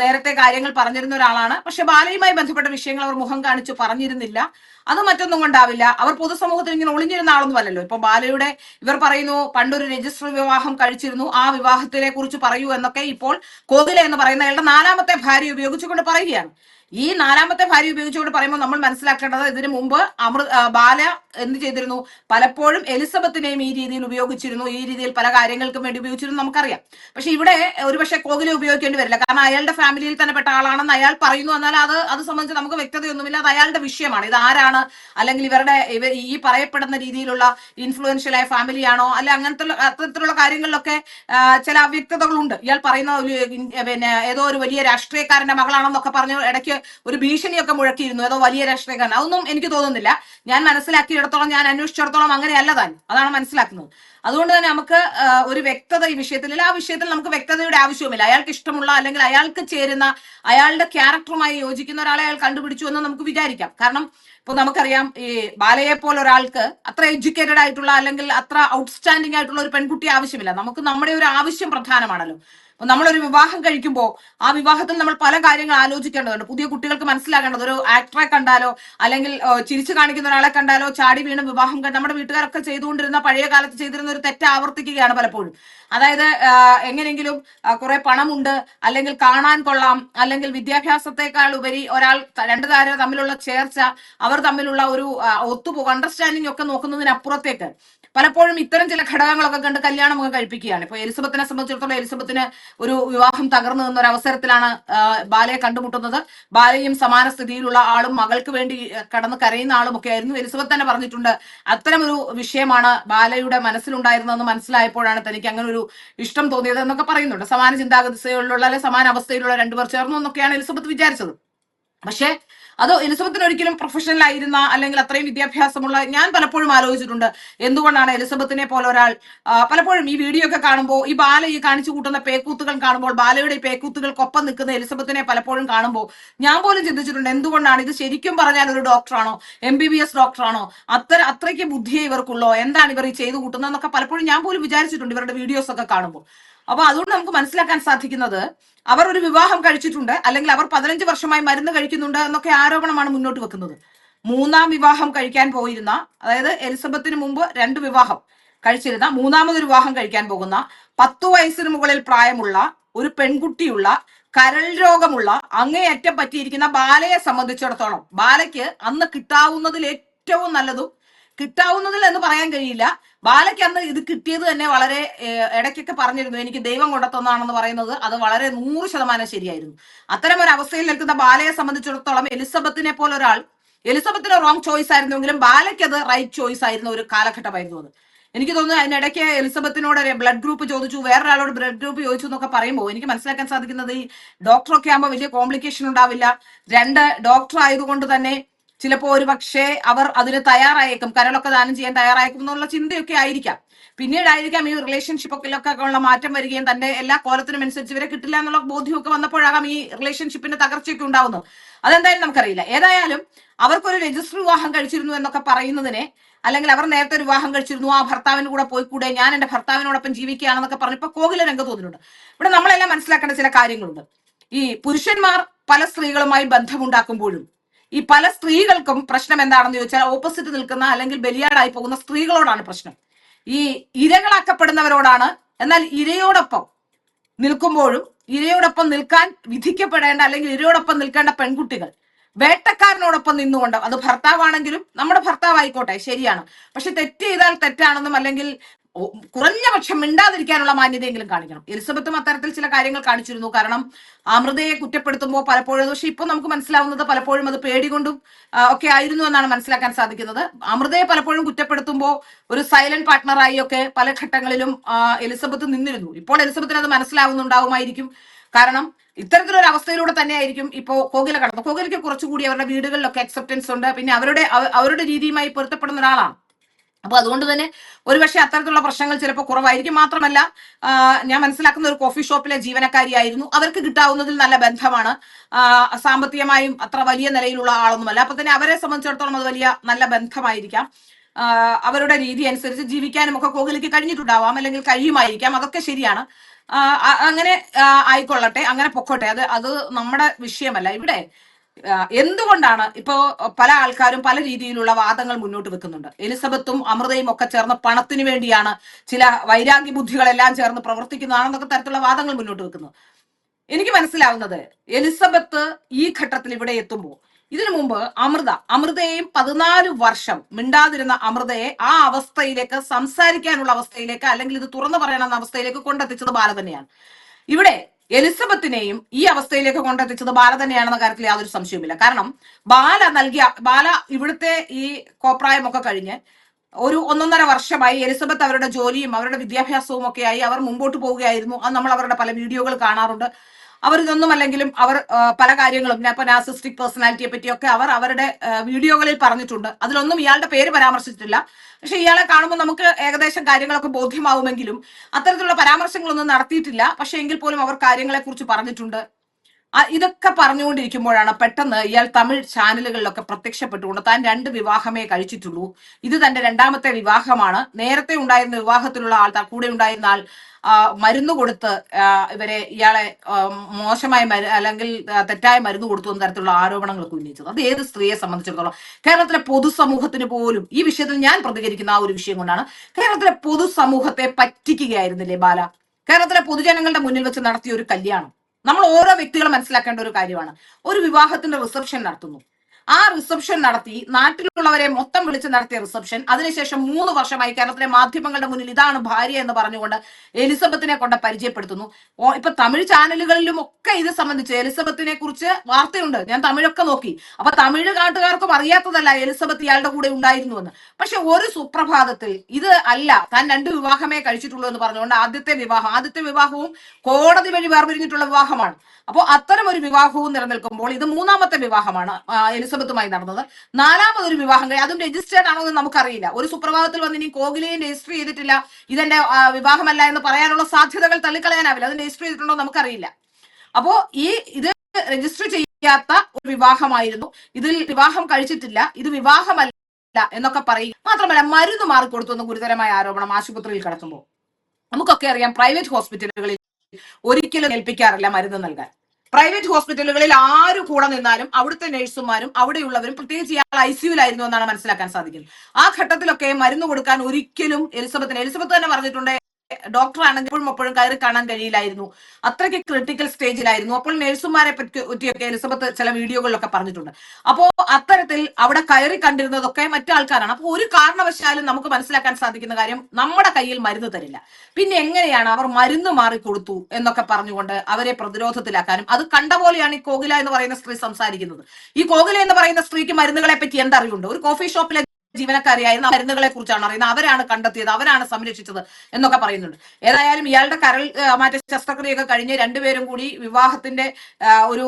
നേരത്തെ കാര്യങ്ങൾ പറഞ്ഞിരുന്ന ഒരാളാണ്. പക്ഷെ ബാലയുമായി ബന്ധപ്പെട്ട വിഷയങ്ങൾ അവർ മുഖം കാണിച്ചു പറഞ്ഞിരുന്നില്ല. അത് മറ്റൊന്നും കൊണ്ടാവില്ല. അവർ പൊതുസമൂഹത്തിൽ ഇങ്ങനെ ഒളിഞ്ഞിരുന്ന ആളൊന്നും അല്ലല്ലോ. ഇപ്പൊ ബാലയുടെ ഇവർ പറയുന്നു പണ്ടൊരു രജിസ്റ്റർ വിവാഹം കഴിച്ചിരുന്നു ആ വിവാഹത്തിനെ കുറിച്ച് പറയൂ എന്നൊക്കെ ഇപ്പോൾ കോകില എന്ന് പറയുന്ന അയാളുടെ നാലാമത്തെ ഭാര്യ ഉപയോഗിച്ചുകൊണ്ട് പറയുകയാണ്. ഈ നാലാമത്തെ ഭാര്യ ഉപയോഗിച്ചുകൊണ്ട് പറയുമ്പോൾ നമ്മൾ മനസ്സിലാക്കേണ്ടത് ഇതിനു മുമ്പ് അമൃ ബാല എന്ത് ചെയ്തിരുന്നു? പലപ്പോഴും എലിസബത്തിനെയും ഈ രീതിയിൽ ഉപയോഗിച്ചിരുന്നു. ഈ രീതിയിൽ പല കാര്യങ്ങൾക്കും വേണ്ടി ഉപയോഗിച്ചിരുന്നു നമുക്കറിയാം. പക്ഷെ ഇവിടെ ഒരുപക്ഷെ കോകിലെ ഉപയോഗിക്കേണ്ടി വരില്ല. കാരണം അയാളുടെ ഫാമിലിയിൽ തന്നെ പെട്ട ആളാണെന്ന് അയാൾ പറയുന്നു എന്നാൽ അത് അത് സംബന്ധിച്ച് നമുക്ക് വ്യക്തതയൊന്നുമില്ല. അത് അയാളുടെ വിഷയമാണ്. ഇത് ആരാണ് അല്ലെങ്കിൽ ഇവരുടെ ഈ പറയപ്പെടുന്ന രീതിയിലുള്ള ഇൻഫ്ലുവൻഷ്യൽ ആയ ഫാമിലിയാണോ അല്ലെ അങ്ങനത്തെ അത്തരത്തിലുള്ള കാര്യങ്ങളിലൊക്കെ ചില അവ്യക്തതകളുണ്ട്. ഇയാൾ പറയുന്ന ഒരു പിന്നെ ഏതോ ഒരു വലിയ രാഷ്ട്രീയക്കാരന്റെ മകളാണെന്നൊക്കെ പറഞ്ഞു ഇടയ്ക്ക് ഒരു ഭീഷണിയൊക്കെ മുഴക്കിയിരുന്നു. ഏതോ വലിയ രാഷ്ട്രീയക്കാരൻ. അതൊന്നും എനിക്ക് തോന്നുന്നില്ല. ഞാൻ മനസ്സിലാക്കിയിടത്തോളം ഞാൻ അന്വേഷിച്ചിടത്തോളം അങ്ങനെയല്ല താൻ. അതാണ് മനസ്സിലാക്കുന്നത്. അതുകൊണ്ട് തന്നെ നമുക്ക് ഒരു വ്യക്തത ഈ വിഷയത്തിൽ ആ വിഷയത്തിൽ നമുക്ക് വ്യക്തതയുടെ ആവശ്യവുമില്ല. അയാൾക്ക് ഇഷ്ടമുള്ള അല്ലെങ്കിൽ അയാൾക്ക് ചേരുന്ന അയാളുടെ ക്യാരക്ടറുമായി യോജിക്കുന്ന ഒരാളെ അയാൾ കണ്ടുപിടിച്ചു എന്ന് നമുക്ക് വിചാരിക്കാം. കാരണം ഇപ്പൊ നമുക്കറിയാം ഈ ബാലയെ പോലെ ഒരാൾക്ക് അത്ര എഡ്യൂക്കേറ്റഡ് ആയിട്ടുള്ള അല്ലെങ്കിൽ അത്ര ഔട്ട്സ്റ്റാൻഡിംഗ് ആയിട്ടുള്ള ഒരു പെൺകുട്ടി ആവശ്യമില്ല. നമുക്ക് നമ്മുടെ ഒരു ആവശ്യം പ്രധാനമാണല്ലോ. അപ്പൊ നമ്മളൊരു വിവാഹം കഴിക്കുമ്പോൾ ആ വിവാഹത്തിൽ നമ്മൾ പല കാര്യങ്ങൾ ആലോചിക്കേണ്ടതുണ്ട്. പുതിയ കുട്ടികൾക്ക് മനസ്സിലാക്കേണ്ടത് ഒരു ആക്ടറെ കണ്ടാലോ അല്ലെങ്കിൽ ചിരിച്ചു കാണിക്കുന്ന ഒരാളെ കണ്ടാലോ ചാടി വീണ് വിവാഹം നമ്മുടെ വീട്ടുകാരൊക്കെ ചെയ്തുകൊണ്ടിരുന്ന പഴയ കാലത്ത് ചെയ്തിരുന്ന ഒരു തെറ്റ് ആവർത്തിക്കുകയാണ് പലപ്പോഴും. അതായത് എങ്ങനെങ്കിലും കുറെ പണമുണ്ട് അല്ലെങ്കിൽ കാണാൻ കൊള്ളാം അല്ലെങ്കിൽ വിദ്യാഭ്യാസത്തെക്കാൾ ഉപരി ഒരാൾ രണ്ടു താര തമ്മിലുള്ള ചേർച്ച അവർ തമ്മിലുള്ള ഒരു ഒത്തുപോകും അണ്ടർസ്റ്റാൻഡിംഗ് ഒക്കെ നോക്കുന്നതിനപ്പുറത്തേക്ക് പലപ്പോഴും ഇത്തരം ചില ഘടകങ്ങളൊക്കെ കണ്ട് കല്യാണം ഒക്കെ കഴിപ്പിക്കുകയാണ്. ഇപ്പൊ എലിസബത്തിനെ സംബന്ധിച്ചിടത്തോളം എലിസബത്തിന് ഒരു വിവാഹം തകർന്നു നിന്ന ഒരു അവസരത്തിലാണ് ബാലയെ കണ്ടുമുട്ടുന്നത്. ബാലയും സമാന സ്ഥിതിയിലുള്ള ആളും മകൾക്ക് വേണ്ടി കടന്ന് കരയുന്ന ആളും ഒക്കെ ആയിരുന്നു. എലിസബത്ത് തന്നെ പറഞ്ഞിട്ടുണ്ട് അത്തരം ഒരു വിഷയമാണ് ബാലയുടെ മനസ്സിലുണ്ടായിരുന്നതെന്ന് മനസ്സിലായപ്പോഴാണ് തനിക്ക് അങ്ങനെ ഒരു ഇഷ്ടം തോന്നിയത് എന്നൊക്കെ പറയുന്നുണ്ട്. സമാന ചിന്താഗതിയിലുള്ള അല്ലെ സമാന അവസ്ഥയിലുള്ള രണ്ടുപേർ ചേർന്നു എന്നൊക്കെയാണ് എലിസബത്ത് വിചാരിച്ചത്. പക്ഷേ അത് എലിസബത്തിന് ഒരിക്കലും പ്രൊഫഷണൽ ആയിരുന്ന അല്ലെങ്കിൽ അത്രയും വിദ്യാഭ്യാസമുള്ള ഞാൻ പലപ്പോഴും ആലോചിച്ചിട്ടുണ്ട്. എന്തുകൊണ്ടാണ് എലിസബത്തിനെ പോലെ ഒരാൾ പലപ്പോഴും ഈ വീഡിയോ ഒക്കെ കാണുമ്പോൾ ഈ ബാല ഈ കാണിച്ചു കൂട്ടുന്ന പേക്കൂത്തുകൾ കാണുമ്പോൾ ബാലയുടെ ഈ പേക്കൂത്തുകൾക്കൊപ്പം നിൽക്കുന്ന എലിസബത്തിനെ പലപ്പോഴും കാണുമ്പോൾ ഞാൻ പോലും ചിന്തിച്ചിട്ടുണ്ട് എന്തുകൊണ്ടാണ് ഇത് ശരിക്കും പറഞ്ഞാൽ ഒരു ഡോക്ടറാണോ എം ബി ബി എസ് ഡോക്ടറാണോ അത്ര അത്രയ്ക്ക് ബുദ്ധിയെ ഇവർക്കുള്ളോ എന്താണ് ഇവർ ഈ ചെയ്തു കൂട്ടുന്നതെന്നൊക്കെ പലപ്പോഴും ഞാൻ പോലും വിചാരിച്ചിട്ടുണ്ട് ഇവരുടെ വീഡിയോസ് ഒക്കെ കാണുമ്പോൾ. അപ്പൊ അതുകൊണ്ട് നമുക്ക് മനസ്സിലാക്കാൻ സാധിക്കുന്നത് അവർ ഒരു വിവാഹം കഴിച്ചിട്ടുണ്ട് അല്ലെങ്കിൽ അവർ പതിനഞ്ച് വർഷമായി മരുന്ന് കഴിക്കുന്നുണ്ട് എന്നൊക്കെ ആരോപണമാണ് മുന്നോട്ട് വെക്കുന്നത്. മൂന്നാം വിവാഹം കഴിക്കാൻ പോയിരുന്ന അതായത് എലിസബത്തിന് മുമ്പ് രണ്ട് വിവാഹം കഴിച്ചിരുന്ന മൂന്നാമതൊരു വിവാഹം കഴിക്കാൻ പോകുന്ന പത്തു വയസ്സിന് മുകളിൽ പ്രായമുള്ള ഒരു പെൺകുട്ടിയുള്ള കരൾ രോഗമുള്ള അങ്ങേയറ്റം പറ്റിയിരിക്കുന്ന ബാലയെ സംബന്ധിച്ചിടത്തോളം ബാലയ്ക്ക് അന്ന് കിട്ടാവുന്നതിൽ ഏറ്റവും നല്ലതും കിട്ടാവുന്നതിൽ എന്ന് പറയാൻ കഴിയില്ല. ബാലയ്ക്ക് അന്ന് ഇത് കിട്ടിയത് തന്നെ വളരെ ഇടയ്ക്കൊക്കെ പറഞ്ഞിരുന്നു. എനിക്ക് ദൈവം കൊണ്ടത്തൊന്നാണെന്ന് പറയുന്നത് അത് വളരെ നൂറ് ശതമാനം ശരിയായിരുന്നു. അത്തരം ഒരു അവസ്ഥയിൽ നിൽക്കുന്ന ബാലയെ സംബന്ധിച്ചിടത്തോളം എലിസബത്തിനെ പോലെ ഒരാൾ എലിസബത്തിന് റോങ് ചോയ്സ് ആയിരുന്നെങ്കിലും ബാലയ്ക്ക് അത് റൈറ്റ് ചോയ്സ് ആയിരുന്ന ഒരു കാലഘട്ടമായിരുന്നു അത്. എനിക്ക് തോന്നുന്നു അതിനിടയ്ക്ക് എലിസബത്തിനോട് ബ്ലഡ് ഗ്രൂപ്പ് ചോദിച്ചു വേറൊരാളോട് ബ്ലഡ് ഗ്രൂപ്പ് ചോദിച്ചു എന്നൊക്കെ പറയുമ്പോൾ എനിക്ക് മനസ്സിലാക്കാൻ സാധിക്കുന്നത് ഈ ഡോക്ടറൊക്കെ ആകുമ്പോൾ വലിയ കോംപ്ലിക്കേഷൻ ഉണ്ടാവില്ല. രണ്ട് ഡോക്ടർ ആയതുകൊണ്ട് തന്നെ ചിലപ്പോൾ ഒരു പക്ഷേ അവർ അതിന് തയ്യാറായേക്കും കരളൊക്കെ ദാനം ചെയ്യാൻ തയ്യാറായേക്കും എന്നുള്ള ചിന്തയൊക്കെ ആയിരിക്കാം. പിന്നീടായിരിക്കാം ഈ റിലേഷൻഷിപ്പൊക്കെ ഉള്ള മാറ്റം വരികയും തന്റെ എല്ലാ കോലത്തിനും അനുസരിച്ച് ഇവരെ കിട്ടില്ല എന്നുള്ള ബോധ്യമൊക്കെ വന്നപ്പോഴാകാം ഈ റിലേഷൻഷിപ്പിന്റെ തകർച്ചയൊക്കെ ഉണ്ടാവുന്നത്. അതെന്തായാലും നമുക്കറിയില്ല. ഏതായാലും അവർക്കൊരു രജിസ്റ്റർ വിവാഹം കഴിച്ചിരുന്നു എന്നൊക്കെ പറയുന്നതിനെ അല്ലെങ്കിൽ അവർ നേരത്തെ വിവാഹം കഴിച്ചിരുന്നു ആ ഭർത്താവിന് കൂടെ പോയി കൂടെ ഞാൻ എന്റെ ഭർത്താവിനോടൊപ്പം ജീവിക്കുകയാണെന്നൊക്കെ പറഞ്ഞപ്പോ കോകില രംഗത്ത് തോന്നിയിട്ടുണ്ട് ഇവിടെ നമ്മളെല്ലാം മനസ്സിലാക്കേണ്ട ചില കാര്യങ്ങളുണ്ട്. ഈ പുരുഷന്മാർ പല സ്ത്രീകളുമായി ബന്ധമുണ്ടാക്കുമ്പോഴും ഈ പല സ്ത്രീകൾക്കും പ്രശ്നം എന്താണെന്ന് ചോദിച്ചാൽ ഓപ്പോസിറ്റ് നിൽക്കുന്ന അല്ലെങ്കിൽ ബലിയാടായി പോകുന്ന സ്ത്രീകളോടാണ് പ്രശ്നം. ഈ ഇരകളാക്കപ്പെടുന്നവരോടാണ്. എന്നാൽ ഇരയോടൊപ്പം നിൽക്കുമ്പോഴും ഇരയോടൊപ്പം നിൽക്കാൻ വിധിക്കപ്പെടേണ്ട അല്ലെങ്കിൽ ഇരയോടൊപ്പം നിൽക്കേണ്ട പെൺകുട്ടികൾ വേട്ടക്കാരനോടൊപ്പം നിന്നുകൊണ്ട് അത് ഭർത്താവാണെങ്കിലും നമ്മുടെ ഭർത്താവായിക്കോട്ടെ ശരിയാണ്. പക്ഷെ തെറ്റ് ചെയ്താൽ തെറ്റാണെന്നും അല്ലെങ്കിൽ കുറഞ്ഞ പക്ഷം മിണ്ടാതിരിക്കാനുള്ള മാന്യതയെങ്കിലും കാണിക്കണം. എലിസബത്തും അത്തരത്തിൽ ചില കാര്യങ്ങൾ കാണിച്ചിരുന്നു. കാരണം അമൃതയെ കുറ്റപ്പെടുത്തുമ്പോൾ പലപ്പോഴും പക്ഷെ ഇപ്പൊ നമുക്ക് മനസ്സിലാവുന്നത് പലപ്പോഴും അത് പേടികൊണ്ടും കൊണ്ടും ഒക്കെ ആയിരുന്നു എന്നാണ് മനസ്സിലാക്കാൻ സാധിക്കുന്നത്. അമൃതയെ പലപ്പോഴും കുറ്റപ്പെടുത്തുമ്പോൾ ഒരു സൈലന്റ് പാർട്ട്ണറായി ഒക്കെ പല ഘട്ടങ്ങളിലും എലിസബത്ത് നിന്നിരുന്നു. ഇപ്പോൾ എലിസബത്തിന് അത് മനസ്സിലാവുന്നുണ്ടാവുമായിരിക്കും. കാരണം ഇത്തരത്തിലൊരു അവസ്ഥയിലൂടെ തന്നെയായിരിക്കും ഇപ്പോൾ കോകില കടന്നു കോകിലയ്ക്ക് കുറച്ചുകൂടി അവരുടെ വീടുകളിലൊക്കെ അക്സെപ്റ്റൻസ് ഉണ്ട്. പിന്നെ അവരുടെ അവരുടെ രീതിയുമായി പൊരുത്തപ്പെടുന്ന ഒരാളാണ്. അപ്പൊ അതുകൊണ്ട് തന്നെ ഒരുപക്ഷെ അത്തരത്തിലുള്ള പ്രശ്നങ്ങൾ ചിലപ്പോൾ കുറവായിരിക്കും. മാത്രമല്ല ഞാൻ മനസ്സിലാക്കുന്ന ഒരു കോഫി ഷോപ്പിലെ ജീവനക്കാരിയായിരുന്നു അവർക്ക് കിട്ടാവുന്നതിൽ നല്ല ബന്ധമാണ്. സാമ്പത്തികമായും അത്ര വലിയ നിലയിലുള്ള ആളൊന്നുമല്ല. അപ്പൊ തന്നെ അവരെ സംബന്ധിച്ചിടത്തോളം അത് വലിയ നല്ല ബന്ധമായിരിക്കാം. അവരുടെ രീതി അനുസരിച്ച് ജീവിക്കാനും ഒക്കെ കോകിലേക്ക് കഴിഞ്ഞിട്ടുണ്ടാവാം. അല്ലെങ്കിൽ കഴിയുമായിരിക്കാം. അതൊക്കെ ശരിയാണ്. അങ്ങനെ ആയിക്കൊള്ളട്ടെ. അങ്ങനെ പൊക്കോട്ടെ. അത് അത് നമ്മുടെ വിഷയമല്ല. ഇവിടെ എന്തുകൊണ്ടാണ് ഇപ്പോ പല ആൾക്കാരും പല രീതിയിലുള്ള വാദങ്ങൾ മുന്നോട്ട് വെക്കുന്നുണ്ട്? എലിസബത്തും അമൃതയും ഒക്കെ ചേർന്ന് പണത്തിന് വേണ്ടിയാണ് ചില വൈരാഗ്യ ബുദ്ധികളെല്ലാം ചേർന്ന് പ്രവർത്തിക്കുന്നതാണെന്നൊക്കെ തരത്തിലുള്ള വാദങ്ങൾ മുന്നോട്ട് വെക്കുന്നു. എനിക്ക് മനസ്സിലാവുന്നത് എലിസബത്ത് ഈ ഘട്ടത്തിൽ ഇവിടെ എത്തുമ്പോൾ ഇതിനു മുമ്പ് അമൃത അമൃതയെയും പതിനാല് വർഷം മിണ്ടാതിരുന്ന അമൃതയെ ആ അവസ്ഥയിലേക്ക് സംസാരിക്കാനുള്ള അവസ്ഥയിലേക്ക് അല്ലെങ്കിൽ ഇത് തുറന്നു പറയണമെന്ന അവസ്ഥയിലേക്ക് കൊണ്ടെത്തിച്ചത് ബാല തന്നെയാണ് ഇവിടെ എലിസബത്തിനെയും ഈ അവസ്ഥയിലേക്ക് കൊണ്ടെത്തിച്ചത് ബാല തന്നെയാണെന്ന കാര്യത്തിൽ യാതൊരു സംശയവുമില്ല. കാരണം ബാല നൽകിയ ബാല ഇവിടുത്തെ ഈ കോപ്രായമൊക്കെ കഴിഞ്ഞ് ഒരു ഒന്നൊന്നര വർഷമായി എലിസബത്ത് അവരുടെ ജോലിയും അവരുടെ വിദ്യാഭ്യാസവും ഒക്കെയായി അവർ മുമ്പോട്ട് പോവുകയായിരുന്നു. അത് നമ്മൾ അവരുടെ പല വീഡിയോകൾ കാണാറുണ്ട്. അവർ ഇതൊന്നും അല്ലെങ്കിലും അവർ പല കാര്യങ്ങളും ഞാൻ ഇപ്പോൾ നാസിസ്റ്റിക് പേഴ്സണാലിറ്റിയെ പറ്റിയൊക്കെ അവർ അവരുടെ വീഡിയോകളിൽ പറഞ്ഞിട്ടുണ്ട്. അതിലൊന്നും ഇയാളുടെ പേര് പരാമർശിച്ചിട്ടില്ല. പക്ഷെ ഇയാളെ കാണുമ്പോൾ നമുക്ക് ഏകദേശം കാര്യങ്ങളൊക്കെ ബോധ്യമാവുമെങ്കിലും അത്തരത്തിലുള്ള പരാമർശങ്ങളൊന്നും നടത്തിയിട്ടില്ല. പക്ഷെ എങ്കിൽ പോലും അവർ കാര്യങ്ങളെക്കുറിച്ച് പറഞ്ഞിട്ടുണ്ട്. ഇതൊക്കെ പറഞ്ഞുകൊണ്ടിരിക്കുമ്പോഴാണ് പെട്ടെന്ന് ഇയാൾ തമിഴ് ചാനലുകളിലൊക്കെ പ്രത്യക്ഷപ്പെട്ടുകൊണ്ട് താൻ രണ്ട് വിവാഹമേ കഴിച്ചിട്ടുള്ളൂ. ഇത് തന്റെ രണ്ടാമത്തെ വിവാഹമാണ്. നേരത്തെ ഉണ്ടായിരുന്ന വിവാഹത്തിലുള്ള ആൾ കൂടെ ഉണ്ടായിരുന്ന ആൾ മരുന്ന് കൊടുത്ത് ഇവരെ ഇയാളെ മോശമായ മരു അല്ലെങ്കിൽ തെറ്റായ മരുന്ന് കൊടുത്തു എന്ന തരത്തിലുള്ള ആരോപണങ്ങളൊക്കെ ഉന്നയിച്ചത്. അത് ഏത് സ്ത്രീയെ സംബന്ധിച്ചിടത്തോളം? കേരളത്തിലെ പൊതുസമൂഹത്തിന് പോലും ഈ വിഷയത്തിൽ ഞാൻ പ്രതികരിക്കുന്ന ആ ഒരു വിഷയം കൊണ്ടാണ്. കേരളത്തിലെ പൊതുസമൂഹത്തെ പറ്റിക്കുകയായിരുന്നില്ലേ ബാല? കേരളത്തിലെ പൊതുജനങ്ങളുടെ മുന്നിൽ വെച്ച് നടത്തിയ ഒരു കല്യാണം. നമ്മൾ ഓരോ വ്യക്തികളും മനസ്സിലാക്കേണ്ട ഒരു കാര്യമാണ്. ഒരു വിവാഹത്തിന്റെ റിസപ്ഷൻ നടത്തുന്നു. ആ റിസപ്ഷൻ നടത്തി നാട്ടിലുള്ളവരെ മൊത്തം വിളിച്ച് നടത്തിയ റിസപ്ഷൻ അതിനുശേഷം മൂന്ന് വർഷമായി കേരളത്തിലെ മാധ്യമങ്ങളുടെ മുന്നിൽ ഇതാണ് ഭാര്യ എന്ന് പറഞ്ഞുകൊണ്ട് എലിസബത്തിനെ കൊണ്ട് പരിചയപ്പെടുത്തുന്നു. ഇപ്പൊ തമിഴ് ചാനലുകളിലും ഒക്കെ ഇത് സംബന്ധിച്ച് എലിസബത്തിനെ കുറിച്ച് വാർത്തയുണ്ട്. ഞാൻ തമിഴൊക്കെ നോക്കി. അപ്പൊ തമിഴ് നാട്ടുകാർക്കും അറിയാത്തതല്ല എലിസബത്ത് ഇയാളുടെ കൂടെ ഉണ്ടായിരുന്നു എന്ന് പക്ഷെ ഒരു സുപ്രഭാതത്തിൽ ഇത് അല്ല താൻ രണ്ട് വിവാഹമേ കഴിച്ചിട്ടുള്ളൂ എന്ന് പറഞ്ഞുകൊണ്ട് ആദ്യത്തെ വിവാഹം ആദ്യത്തെ വിവാഹവും കോടതി വഴി വേർപിരിഞ്ഞിട്ടുള്ള വിവാഹമാണ്. അപ്പോൾ അത്തരം ഒരു വിവാഹവും നിലനിൽക്കുമ്പോൾ ഇത് മൂന്നാമത്തെ വിവാഹമാണ് ആ, എലിസബത്തുമായി നടന്നത്. നാലാമതൊരു വിവാഹം കഴിഞ്ഞു അതും രജിസ്റ്റേർഡ് ആണോ എന്ന് നമുക്കറിയില്ല. ഒരു സുപ്രഭാതത്തിൽ വന്ന് ഇനി കോഹ്ലിയും രജിസ്റ്റർ ചെയ്തിട്ടില്ല. ഇതെന്റെ വിവാഹമല്ല എന്ന് പറയാനുള്ള സാധ്യതകൾ തള്ളിക്കളയാനാവില്ല. അത് രജിസ്റ്റർ ചെയ്തിട്ടുണ്ടോ നമുക്കറിയില്ല. അപ്പോ ഈ ഇത് രജിസ്റ്റർ ചെയ്യാത്ത ഒരു വിവാഹമായിരുന്നു. ഇതിൽ വിവാഹം കഴിച്ചിട്ടില്ല. ഇത് വിവാഹമല്ല എന്നൊക്കെ പറയും. മാത്രമല്ല മരുന്ന് മാറിക്കൊടുത്തു എന്ന ഗുരുതരമായ ആരോപണം ആശുപത്രിയിൽ കിടക്കുമ്പോൾ നമുക്കൊക്കെ അറിയാം പ്രൈവറ്റ് ഹോസ്പിറ്റലുകളിൽ ഒരിക്കലും ഏൽപ്പിക്കാറില്ല മരുന്ന് നൽകാൻ. പ്രൈവറ്റ് ഹോസ്പിറ്റലുകളിൽ ആര് കൂടെ നിന്നാലും അവിടുത്തെ നഴ്സുമാരും അവിടെയുള്ളവരും പ്രത്യേകിച്ച് ഇയാൾ ഐ സിയുലായിരുന്നു എന്നാണ് മനസ്സിലാക്കാൻ സാധിക്കുന്നത്. ആ ഘട്ടത്തിലൊക്കെ മരുന്ന് കൊടുക്കാൻ ഒരിക്കലും എലിസബത്തിന് എലിസബത്ത് തന്നെ പറഞ്ഞിട്ടുണ്ട് ഡോക്ടർ ആണെങ്കിൽ എപ്പോഴും കയറി കാണാൻ കഴിയില്ലായിരുന്നു. അത്രയ്ക്ക് ക്രിട്ടിക്കൽ സ്റ്റേജിലായിരുന്നു അപ്പോൾ നഴ്സുമാരെ പറ്റി പറ്റിയൊക്കെ എലിസബത്ത് ചില വീഡിയോകളിലൊക്കെ പറഞ്ഞിട്ടുണ്ട്. അപ്പോ അത്തരത്തിൽ അവിടെ കയറി കണ്ടിരുന്നതൊക്കെ മറ്റാൾക്കാരാണ് അപ്പോൾ ഒരു കാരണവശാലും നമുക്ക് മനസ്സിലാക്കാൻ സാധിക്കുന്ന കാര്യം നമ്മുടെ കയ്യിൽ മരുന്ന് തരില്ല. പിന്നെ എങ്ങനെയാണ് അവർ മരുന്ന് മാറി കൊടുത്തു എന്നൊക്കെ പറഞ്ഞുകൊണ്ട് അവരെ പ്രതിരോധത്തിലാക്കാനും. അത് കണ്ട പോലെയാണ് ഈ കോകില എന്ന് പറയുന്ന സ്ത്രീ സംസാരിക്കുന്നത്. ഈ കോകില എന്ന് പറയുന്ന സ്ത്രീക്ക് മരുന്നുകളെ പറ്റി എന്തറിവുണ്ട്? ഒരു കോഫി ഷോപ്പിലെ ജീവനക്കാരിയായിരുന്ന മരുന്നുകളെ കുറിച്ചാണ് അറിയുന്നത് അവരാണ് കണ്ടെത്തിയത് അവരാണ് സംരക്ഷിച്ചത് എന്നൊക്കെ പറയുന്നുണ്ട്. ഏതായാലും ഇയാളുടെ കരൾ മാറ്റ ശസ്ത്രക്രിയയൊക്കെ കഴിഞ്ഞ് രണ്ടുപേരും കൂടി വിവാഹത്തിന്റെ ഒരു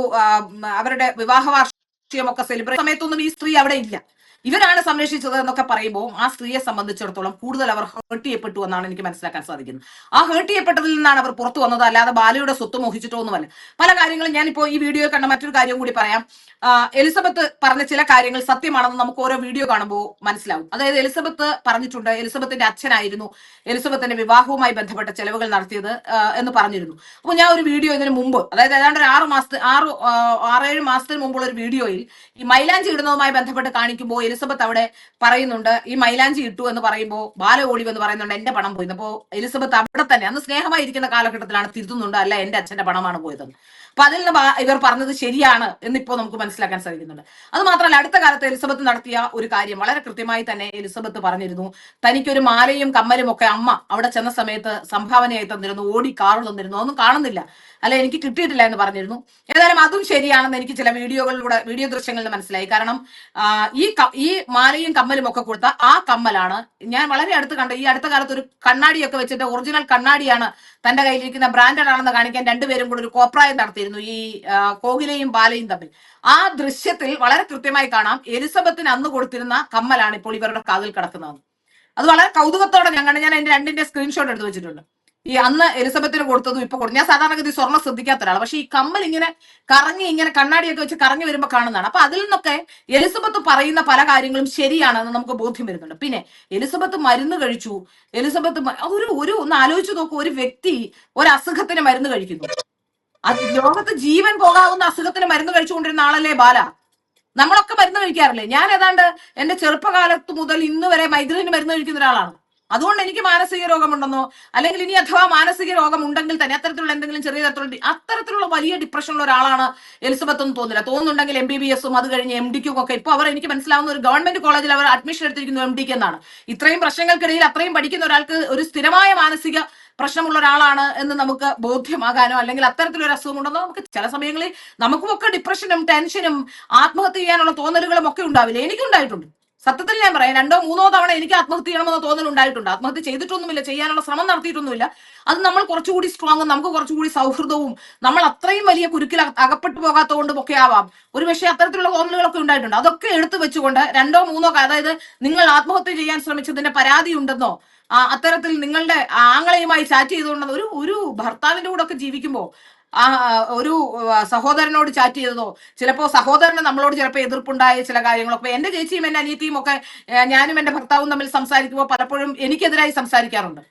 അവരുടെ വിവാഹ വാർഷികമൊക്കെ സെലിബ്രേറ്റ് സമയത്തൊന്നും ഈ സ്ത്രീ അവിടെ ഇല്ല. ഇവരാണ് സംരക്ഷിച്ചത് എന്നൊക്കെ പറയുമ്പോൾ ആ സ്ത്രീയെ സംബന്ധിച്ചിടത്തോളം കൂടുതൽ അവർ ഹേർട്ട് ചെയ്യപ്പെട്ടു എന്നാണ് എനിക്ക് മനസ്സിലാക്കാൻ സാധിക്കുന്നത്. ആ ഹേർട്ട് ചെയ്യപ്പെട്ടതിൽ നിന്നാണ് അവർ പുറത്തു വന്നത്. അല്ലാതെ ബാലയുടെ സ്വത്ത് മോഹിച്ചിട്ടോ ഒന്നുമല്ല. പല കാര്യങ്ങളും ഞാനിപ്പോ ഈ വീഡിയോ കണ്ട മറ്റൊരു കാര്യം കൂടി പറയാം. എലിസബത്ത് പറഞ്ഞ ചില കാര്യങ്ങൾ സത്യമാണെന്ന് നമുക്ക് ഓരോ വീഡിയോ കാണുമ്പോൾ മനസ്സിലാവും. അതായത് എലിസബത്ത് പറഞ്ഞിട്ടുണ്ട് എലിസബത്തിന്റെ അച്ഛനായിരുന്നു എലിസബത്തിന്റെ വിവാഹവുമായി ബന്ധപ്പെട്ട ചെലവുകൾ നടത്തിയത് എന്ന് പറഞ്ഞിരുന്നു. അപ്പോൾ ഞാൻ ഒരു വീഡിയോ ഇതിന് മുമ്പ് അതായത് ഏതാണ്ട് ഒരു ആറ് മാസത്തെ ആറ് ആറേഴ് മാസത്തിന് മുമ്പുള്ള ഒരു വീഡിയോയിൽ ഈ മൈലാഞ്ചി ഇടുന്നതുമായി ബന്ധപ്പെട്ട് കാണിക്കുമ്പോൾ എലിസബത്ത് അവിടെ പറയുന്നുണ്ട് ഈ മൈലാഞ്ചി ഇട്ടു എന്ന് പറയുമ്പോൾ ബാല ഓടി എന്ന് പറയുന്നുണ്ട് എന്റെ പണം പോയി. അപ്പോൾ എലിസബത്ത് അവിടെ തന്നെ അന്ന് സ്നേഹമായിരിക്കുന്ന കാലഘട്ടത്തിലാണ് തിരുത്തുന്നുണ്ട് അല്ല എന്റെ അച്ഛന്റെ പണമാണ് പോയതെന്ന്. അപ്പൊ അതിൽ നിന്ന് ഇവർ പറഞ്ഞത് ശരിയാണ് എന്നിപ്പോ നമുക്ക് മനസ്സിലാക്കാൻ സാധിക്കുന്നുണ്ട്. അത് മാത്രമല്ല അടുത്ത കാലത്ത് എലിസബത്ത് നടത്തിയ ഒരു കാര്യം വളരെ കൃത്യമായി തന്നെ എലിസബത്ത് പറഞ്ഞിരുന്നു. തനിക്കൊരു മാലയും കമ്മലും ഒക്കെ അമ്മ അവിടെ ചെന്ന സമയത്ത് സംഭാവനയായി തന്നിരുന്നു ഓടി കാറ് തന്നിരുന്നു ഒന്നും കാണുന്നില്ല. അല്ല എനിക്ക് കിട്ടിയിട്ടില്ല എന്ന് പറഞ്ഞിരുന്നു. ഏതായാലും അതും ശരിയാണെന്ന് എനിക്ക് ചില വീഡിയോകളിലൂടെ വീഡിയോ ദൃശ്യങ്ങളിൽ മനസ്സിലായി. കാരണം ഈ ഈ മാലയും കമ്മലും ഒക്കെ കൊടുത്ത ആ കമ്മലാണ് ഞാൻ വളരെ അടുത്ത് കണ്ട ഈ അടുത്ത കാലത്ത് ഒരു കണ്ണാടിയൊക്കെ വെച്ചിട്ട് ഒറിജിനൽ കണ്ണാടിയാണ് തന്റെ കയ്യിലിരിക്കുന്ന ബ്രാൻഡഡ് ആണെന്ന് കാണിക്കാൻ രണ്ടുപേരും കൂടെ ഒരു കോപ്രായം നടത്തിയിരുന്നു. ഈ കോഹ്ലിയും ബാലയും തമ്മിൽ. ആ ദൃശ്യത്തിൽ വളരെ കൃത്യമായി കാണാം. എലിസബത്തിന് അന്ന് കൊടുത്തിരുന്ന കമ്മലാണ് ഇപ്പോൾ ഇവരുടെ കാതിൽ കിടക്കുന്നത്. അത് വളരെ കൗതുകത്തോടെ ഞാൻ കണ്ട്. ഞാൻ അതിന്റെ രണ്ടിന്റെ സ്ക്രീൻഷോട്ട് എടുത്തു വെച്ചിട്ടുണ്ട്. ഈ അന്ന് എലിസബത്തിന് കൊടുത്തതും ഇപ്പൊ കൊടുത്തു ഞാൻ സാധാരണഗതി സ്വർണം ശ്രദ്ധിക്കാത്ത ഒരാൾ പക്ഷെ ഈ കമ്മൽ ഇങ്ങനെ കറങ്ങി ഇങ്ങനെ കണ്ണാടിയൊക്കെ വെച്ച് കറങ്ങി വരുമ്പോൾ കാണുന്നതാണ്. അപ്പൊ അതിൽ നിന്നൊക്കെ എലിസബത്ത് പറയുന്ന പല കാര്യങ്ങളും ശരിയാണെന്ന് നമുക്ക് ബോധ്യം വരുന്നുണ്ട്. പിന്നെ എലിസബത്ത് മരുന്ന് കഴിച്ചു. എലിസബത്ത് ഒരു ഒരു ഒന്ന് ആലോചിച്ച് നോക്കൂ. ഒരു വ്യക്തി ഒരു അസുഖത്തിന് മരുന്ന് കഴിക്കുന്നു. ലോകത്ത് ജീവൻ പോകാവുന്ന അസുഖത്തിന് മരുന്ന് കഴിച്ചുകൊണ്ടിരുന്ന ആളല്ലേ ബാല? നമ്മളൊക്കെ മരുന്ന് കഴിക്കാറില്ലേ? ഞാൻ ഏതാണ്ട് എന്റെ ചെറുപ്പകാലത്ത് മുതൽ ഇന്ന് വരെ മൈഗ്രൈന് മരുന്ന് കഴിക്കുന്ന ഒരാളാണ്. അതുകൊണ്ട് എനിക്ക് മാനസിക രോഗമുണ്ടെന്നോ അല്ലെങ്കിൽ ഇനി അഥവാ മാനസിക രോഗം ഉണ്ടെങ്കിൽ തന്നെ അത്തരത്തിലുള്ള എന്തെങ്കിലും ചെറിയ തരത്തിലുള്ള അത്തരത്തിലുള്ള വലിയ ഡിപ്രഷനുള്ള ഒരാളാണ് എലിസബത്ത് എന്ന് തോന്നില്ല തോന്നുന്നുണ്ടെങ്കിൽ എം ബി ബി എസും അത് കഴിഞ്ഞ് എം ഡിക്കും ഒക്കെ ഇപ്പൊ അവർ എനിക്ക് മനസ്സിലാവുന്ന ഒരു ഗവൺമെന്റ് കോളേജിൽ അവർ അഡ്മിഷൻ എടുത്തിരിക്കുന്നു എം ഡിക്ക് എന്നാണ്. ഇത്രയും പ്രശ്നങ്ങൾക്കിടയിൽ അത്രയും പഠിക്കുന്ന ഒരാൾക്ക് ഒരു സ്ഥിരമായ മാനസിക പ്രശ്നമുള്ള ഒരാളാണ് എന്ന് നമുക്ക് ബോധ്യമാകാനോ അല്ലെങ്കിൽ അത്തരത്തിലൊരു അസുഖം ഉണ്ടെന്നോ നമുക്ക് ചില സമയങ്ങളിൽ നമുക്കുമൊക്കെ ഡിപ്രഷനും ടെൻഷനും ആത്മഹത്യ ചെയ്യാനുള്ള തോന്നലുകളും ഒക്കെ ഉണ്ടാവില്ല? എനിക്കുണ്ടായിട്ടുണ്ട് സത്യത്തിൽ ഞാൻ പറയാം രണ്ടോ മൂന്നോ തവണ എനിക്ക് ആത്മഹത്യ ചെയ്യണമെന്ന തോന്നൽ ഉണ്ടായിട്ടുണ്ട്. ആത്മഹത്യ ചെയ്തിട്ടൊന്നുമില്ല ചെയ്യാനുള്ള ശ്രമം നടത്തിയിട്ടൊന്നുമില്ല. അത് നമ്മൾ കുറച്ചുകൂടി സ്ട്രോങ് നമുക്ക് കുറച്ചുകൂടി സൗഹൃദവും നമ്മൾ അത്രയും വലിയ കുരുക്കിൽ അകപ്പെട്ടു പോകാത്തതുകൊണ്ടും ഒക്കെ ആവാം. ഒരു പക്ഷേ അത്തരത്തിലുള്ള തോന്നലുകളൊക്കെ ഉണ്ടായിട്ടുണ്ട്. അതൊക്കെ എടുത്തു വെച്ചുകൊണ്ട് രണ്ടോ മൂന്നോ അതായത് നിങ്ങൾ ആത്മഹത്യ ചെയ്യാൻ ശ്രമിച്ചതിന്റെ പരാതി ഉണ്ടെന്നോ അത്തരത്തിൽ നിങ്ങളുടെ ആങ്ങളെയുമായി ചാറ്റ് ചെയ്തുകൊണ്ടത് ഒരു ഒരു ഭർത്താവിന്റെ കൂടെ ഒക്കെ ജീവിക്കുമ്പോൾ ആ ഒരു സഹോദരനോട് ചാറ്റ് ചെയ്തതോ ചിലപ്പോൾ സഹോദരന് നമ്മളോട് ചിലപ്പോൾ എതിർപ്പുണ്ടായ ചില കാര്യങ്ങളൊക്കെ. എന്റെ ചേച്ചിയും എന്റെ അനിയത്തിയും ഒക്കെ ഞാനും എന്റെ ഭർത്താവും തമ്മിൽ സംസാരിക്കുമ്പോൾ പലപ്പോഴും എനിക്കെതിരായി സംസാരിക്കാറുണ്ട്.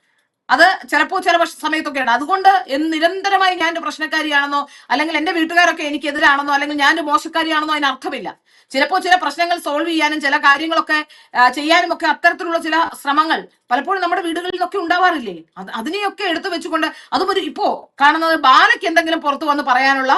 അത് ചിലപ്പോൾ ചില പക്ഷ- സമയത്തൊക്കെയാണ്. അതുകൊണ്ട് നിരന്തരമായി ഞാൻ ഒരു പ്രശ്നക്കാരിയാണെന്നോ അല്ലെങ്കിൽ എന്റെ വീട്ടുകാരൊക്കെ എനിക്കെതിരാണെന്നോ അല്ലെങ്കിൽ ഞാൻ ഒരു മോശക്കാരിയാണെന്നോ അതിന് അർത്ഥമില്ല. ചിലപ്പോൾ ചില പ്രശ്നങ്ങൾ സോൾവ് ചെയ്യാനും ചില കാര്യങ്ങളൊക്കെ ചെയ്യാനും ഒക്കെ അത്തരത്തിലുള്ള ചില ശ്രമങ്ങൾ പലപ്പോഴും നമ്മുടെ വീടുകളിൽ നിന്നൊക്കെ ഉണ്ടാവാറില്ലേ? അത് അതിനെയൊക്കെ എടുത്തു വെച്ചുകൊണ്ട് അതും ഒരു ഇപ്പോ കാണുന്നത് ബാലയ്ക്ക് എന്തെങ്കിലും പുറത്തു വന്ന് പറയാനുള്ള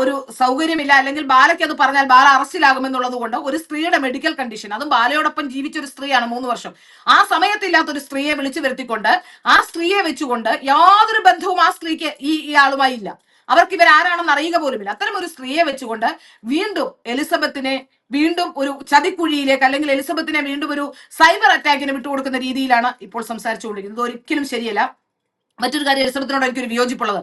ഒരു സൗകര്യമില്ല. അല്ലെങ്കിൽ ബാലയ്ക്ക് അത് പറഞ്ഞാൽ ബാല അറസ്റ്റിലാകുമെന്നുള്ളത് കൊണ്ട് ഒരു സ്ത്രീയുടെ മെഡിക്കൽ കണ്ടീഷൻ അതും ബാലയോടൊപ്പം ജീവിച്ച ഒരു സ്ത്രീയാണ് മൂന്ന് വർഷം. ആ സമയത്തില്ലാത്ത ഒരു സ്ത്രീയെ വിളിച്ചു വരുത്തിക്കൊണ്ട് ആ സ്ത്രീയെ വെച്ചുകൊണ്ട് യാതൊരു ബന്ധവും ആ സ്ത്രീക്ക് ഈ ഇയാളുമായി ഇല്ല. അവർക്ക് ഇവരാരാണെന്ന് അറിയുക പോലുമില്ല. അത്തരം ഒരു സ്ത്രീയെ വെച്ചുകൊണ്ട് വീണ്ടും എലിസബത്തിനെ വീണ്ടും ഒരു ചതിക്കുഴിയിലേക്ക് അല്ലെങ്കിൽ എലിസബത്തിനെ വീണ്ടും ഒരു സൈബർ അറ്റാക്കിന് വിട്ടുകൊടുക്കുന്ന രീതിയിലാണ് ഇപ്പോൾ സംസാരിച്ചുകൊണ്ടിരിക്കുന്നത്. ഒരിക്കലും ശരിയല്ല. മറ്റൊരു കാര്യം എലിസബത്തിനോട് എനിക്കൊരു വിയോജിപ്പുള്ളത്.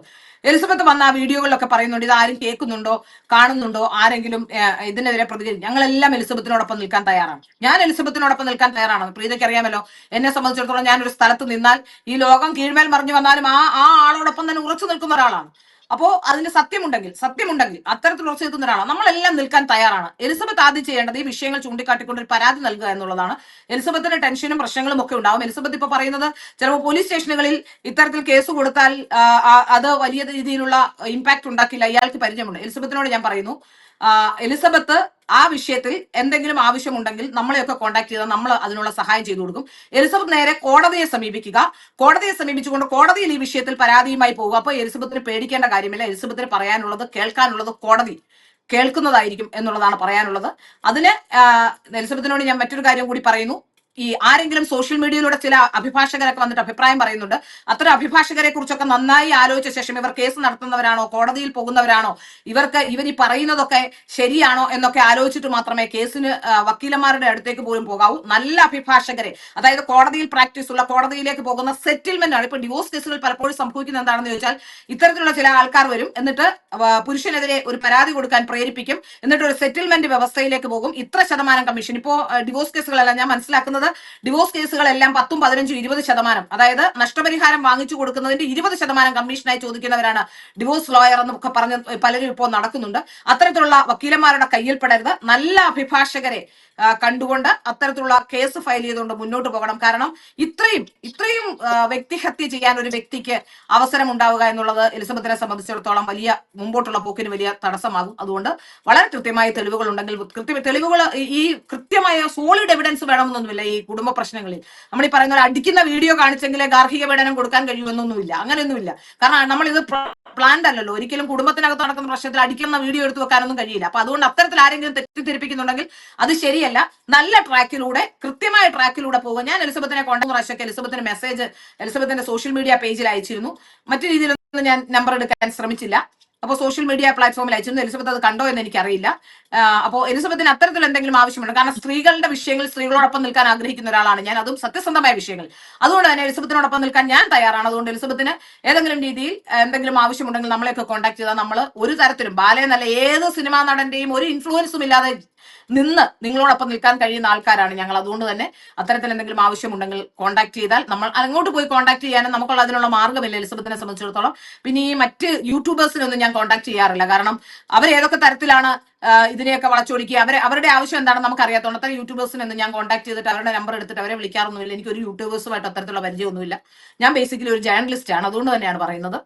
എലിസബത്ത് വന്ന ആ വീഡിയോകളിലൊക്കെ പറയുന്നുണ്ട് ഇത് ആരും കേൾക്കുന്നുണ്ടോ? കാണുന്നുണ്ടോ? ആരെങ്കിലും ഇതിനെതിരെ പ്രതികരിക്കും. ഞങ്ങളെല്ലാം എലിസബത്തിനോടൊപ്പം നിൽക്കാൻ തയ്യാറാണ്. ഞാൻ എലിസബത്തിനോടൊപ്പം നിൽക്കാൻ തയ്യാറാണ്. പ്രീതയ്ക്ക് അറിയാമല്ലോ എന്നെ സംബന്ധിച്ചിടത്തോളം ഞാൻ ഒരു സ്ഥലത്ത് നിന്നാൽ ഈ ലോകം കീഴ്മേൽ മറിഞ്ഞു വന്നാലും ആ ആ ആളോടൊപ്പം തന്നെ ഉറച്ചു നിൽക്കുന്ന ഒരാളാണ്. അപ്പോ അതിന് സത്യമുണ്ടെങ്കിൽ സത്യമുണ്ടെങ്കിൽ അത്തരത്തിൽ ഉറച്ചു നിൽക്കുന്ന ഒരാളാണ്. നമ്മളെല്ലാം നിൽക്കാൻ തയ്യാറാണ്. എലിസബത്ത് ആദ്യം ചെയ്യേണ്ടത് ഈ വിഷയങ്ങൾ ചൂണ്ടിക്കാട്ടിക്കൊണ്ട് ഒരു പരാതി നൽകുക എന്നുള്ളതാണ്. എലിസബത്തിന്റെ ടെൻഷനും പ്രശ്നങ്ങളും ഒക്കെ ഉണ്ടാവും. എലിസബത്ത് ഇപ്പൊ പറയുന്നത് ചിലപ്പോൾ പോലീസ് സ്റ്റേഷനുകളിൽ ഇത്തരത്തിൽ കേസ് കൊടുത്താൽ അത് വലിയ രീതിയിലുള്ള ഇമ്പാക്ട് ഉണ്ടാക്കില്ല. ഇയാൾക്ക് പരിചയമുണ്ട്. എലിസബത്തിനോട് ഞാൻ പറയുന്നു എലിസബത്ത് ആ വിഷയത്തിൽ എന്തെങ്കിലും ആവശ്യമുണ്ടെങ്കിൽ നമ്മളെയൊക്കെ കോൺടാക്ട് ചെയ്താൽ നമ്മൾ അതിനുള്ള സഹായം ചെയ്തു കൊടുക്കും. എലിസബത്ത് നേരെ കോടതിയെ സമീപിക്കുക. കോടതിയെ സമീപിച്ചുകൊണ്ട് കോടതിയിൽ ഈ വിഷയത്തിൽ പരാതിയുമായി പോകുക. അപ്പോൾ എലിസബത്തിന് പേടിക്കേണ്ട കാര്യമില്ല. എലിസബത്തിന് പറയാനുള്ളത് കേൾക്കാനുള്ളത് കോടതി കേൾക്കുന്നതായിരിക്കും എന്നുള്ളതാണ് പറയാനുള്ളത്. അതിന് എലിസബത്തിനോട് ഞാൻ മറ്റൊരു കാര്യം കൂടി പറയുന്നു. ഈ ആരെങ്കിലും സോഷ്യൽ മീഡിയയിലൂടെ ചില അഭിഭാഷകരൊക്കെ വന്നിട്ട് അഭിപ്രായം പറയുന്നുണ്ട്. അത്തരം അഭിഭാഷകരെ കുറിച്ചൊക്കെ നന്നായി ആലോചിച്ച ശേഷം ഇവർ കേസ് നടത്തുന്നവരാണോ? കോടതിയിൽ പോകുന്നവരാണോ? ഇവർക്ക് ഇവർ ഈ പറയുന്നതൊക്കെ ശരിയാണോ എന്നൊക്കെ ആലോചിച്ചിട്ട് മാത്രമേ കേസിന് വക്കീലന്മാരുടെ അടുത്തേക്ക് പോലും പോകാവൂ. നല്ല അഭിഭാഷകരെ അതായത് കോടതിയിൽ പ്രാക്ടീസ് ഉള്ള കോടതിയിലേക്ക് പോകുന്ന സെറ്റിൽമെന്റ് ആണ്. ഇപ്പൊ ഡിവോഴ്സ് കേസുകൾ പലപ്പോഴും സംഭവിക്കുന്നത് എന്താണെന്ന് ചോദിച്ചാൽ ഇത്തരത്തിലുള്ള ചില ആൾക്കാർ വരും. എന്നിട്ട് പുരുഷനെതിരെ ഒരു പരാതി കൊടുക്കാൻ പ്രേരിപ്പിക്കും. എന്നിട്ട് ഒരു സെറ്റിൽമെന്റ് വ്യവസ്ഥയിലേക്ക് പോകും. ഇത്ര ശതമാനം കമ്മീഷൻ ഇപ്പോ ഡിവോഴ്സ് കേസുകളെല്ലാം ഞാൻ മനസ്സിലാക്കുന്നത് ഡിവോഴ്സ് കേസുകളെല്ലാം പത്തും പതിനഞ്ചും ഇരുപത് ശതമാനം. അതായത് നഷ്ടപരിഹാരം വാങ്ങിച്ചു കൊടുക്കുന്നതിന്റെ ഇരുപത് ശതമാനം കമ്മീഷനായി ചോദിക്കുന്നവരാണ് ഡിവോഴ്സ് ലോയർ എന്നൊക്കെ പറഞ്ഞ് പലരും ഇപ്പോൾ നടക്കുന്നുണ്ട്. അത്തരത്തിലുള്ള വക്കീലന്മാരുടെ കയ്യിൽപ്പെടരുത്. നല്ല അഭിഭാഷകരെ കണ്ടുകൊണ്ട് അത്തരത്തിലുള്ള കേസ് ഫയൽ ചെയ്തുകൊണ്ട് മുന്നോട്ട് പോകണം. കാരണം ഇത്രയും ഇത്രയും വ്യക്തിഹത്യ ചെയ്യാൻ ഒരു വ്യക്തിക്ക് അവസരം ഉണ്ടാവുക എന്നുള്ളത് എലിസബത്തിനെ സംബന്ധിച്ചിടത്തോളം വലിയ മുമ്പോട്ടുള്ള പോക്കിന് വലിയ തടസ്സമാകും. അതുകൊണ്ട് വളരെ കൃത്യമായ തെളിവുകൾ ഉണ്ടെങ്കിൽ കൃത്യ തെളിവുകൾ ഈ- കൃത്യമായ സോളിഡ് എവിഡൻസ് വേണമെന്നൊന്നുമില്ല ഈ കുടുംബ പ്രശ്നങ്ങളിൽ. നമ്മൾ ഈ പറയുന്ന അടിക്കുന്ന വീഡിയോ കാണിച്ചെങ്കിലേ ഗാർഹിക പീഡനം കൊടുക്കാൻ കഴിയുമെന്നൊന്നുമില്ല അങ്ങനെയൊന്നുമില്ല. കാരണം നമ്മൾ ഇത് പ്ലാൻഡ് അല്ലല്ലോ. ഒരിക്കലും കുടുംബത്തിനകത്ത് നടക്കുന്ന പ്രശ്നത്തിൽ അടിക്കുന്ന വീഡിയോ എടുത്തു വെക്കാനൊന്നും കഴിയില്ല. അപ്പൊ അതുകൊണ്ട് അത്തരത്തിൽ ആരെങ്കിലും തെറ്റിദ്ധരിപ്പിക്കുന്നുണ്ടെങ്കിൽ അത് ശരിയല്ല. നല്ല ട്രാക്കിലൂടെ കൃത്യമായ ട്രാക്കിലൂടെ പോകുക ഞാൻ എലിസബത്തിനെ കൊണ്ടുവന്ന പ്രാവശ്യമൊക്കെ എലിസബത്തിന് മെസ്സേജ് എലിസബത്തിന്റെ സോഷ്യൽ മീഡിയ പേജിൽ അയച്ചിരുന്നു. മറ്റു രീതിയിലൊന്നും ഞാൻ നമ്പർ എടുക്കാൻ ശ്രമിച്ചില്ല. അപ്പോൾ സോഷ്യൽ മീഡിയ പ്ലാറ്റ്ഫോമിൽ അയച്ചിരുന്നു എലിസബത്ത് അത് കണ്ടോ എന്ന് എനിക്കറിയില്ല. അപ്പോൾ എലിസബത്തിന് അത്തരത്തിൽ എന്തെങ്കിലും ആവശ്യമുണ്ട്? കാരണം സ്ത്രീകളുടെ വിഷയങ്ങൾ സ്ത്രീകളോടൊപ്പം നിൽക്കാൻ ആഗ്രഹിക്കുന്ന ഒരാളാണ് ഞാൻ. അതും സത്യസന്ധമായ വിഷയങ്ങൾ. അതുകൊണ്ട് തന്നെ എലിസബത്തിനോടൊപ്പം നിൽക്കാൻ ഞാൻ തയ്യാറാണ്. അതുകൊണ്ട് എലിസബത്തിന് ഏതെങ്കിലും രീതിയിൽ എന്തെങ്കിലും ആവശ്യമുണ്ടെങ്കിൽ നമ്മളെയൊക്കെ കോൺടാക്ട് ചെയ്താൽ നമ്മൾ ഒരു തരത്തിലും ബാലയെന്നല്ല നല്ല ഏത് സിനിമാ നടന്റെയും ഒരു ഇൻഫ്ലുവൻസും ഇല്ലാതെ നിന്ന് നിങ്ങളോടൊപ്പം നിൽക്കാൻ കഴിയുന്ന ആൾക്കാരാണ് ഞങ്ങൾ. അതുകൊണ്ട് തന്നെ അത്തരത്തിൽ എന്തെങ്കിലും ആവശ്യമുണ്ടെങ്കിൽ കോൺടാക്ട് ചെയ്താൽ നമ്മൾ അങ്ങോട്ട് പോയി കോൺടാക്ട് ചെയ്യാനും നമുക്കുള്ള അതിനുള്ള മാർഗമില്ല എലിസബത്തിനെ സംബന്ധിച്ചിടത്തോളം. പിന്നെ ഈ മറ്റ് യൂട്യൂബേഴ്സിനൊന്നും ഞാൻ കോൺടാക്ട് ചെയ്യാറില്ല. കാരണം അവർ ഏതൊക്കെ തരത്തിലാണ് ഇതിനെയൊക്കെ വളച്ചൊടിക്കുക അവർ അവരുടെ ആവശ്യം എന്താണെന്ന് നമുക്ക് അറിയാത്തതുകൊണ്ട് അത്ര യൂട്യൂബേഴ്സിനൊന്നും ഞാൻ കോൺടാക്ട് ചെയ്തിട്ട് അവരുടെ നമ്പർ എടുത്തിട്ട് അവരെ വിളിക്കാറൊന്നുമില്ല. എനിക്ക് ഒരു യൂട്യൂബേഴ്സുമായിട്ട് അത്തരത്തിലുള്ള പരിചയമൊന്നുമില്ല. ഞാൻ ബേസിക്കലി ഒരു ജേർണലിസ്റ്റ് ആണ്. അതുകൊണ്ട് തന്നെയാണ് പറയുന്നത്.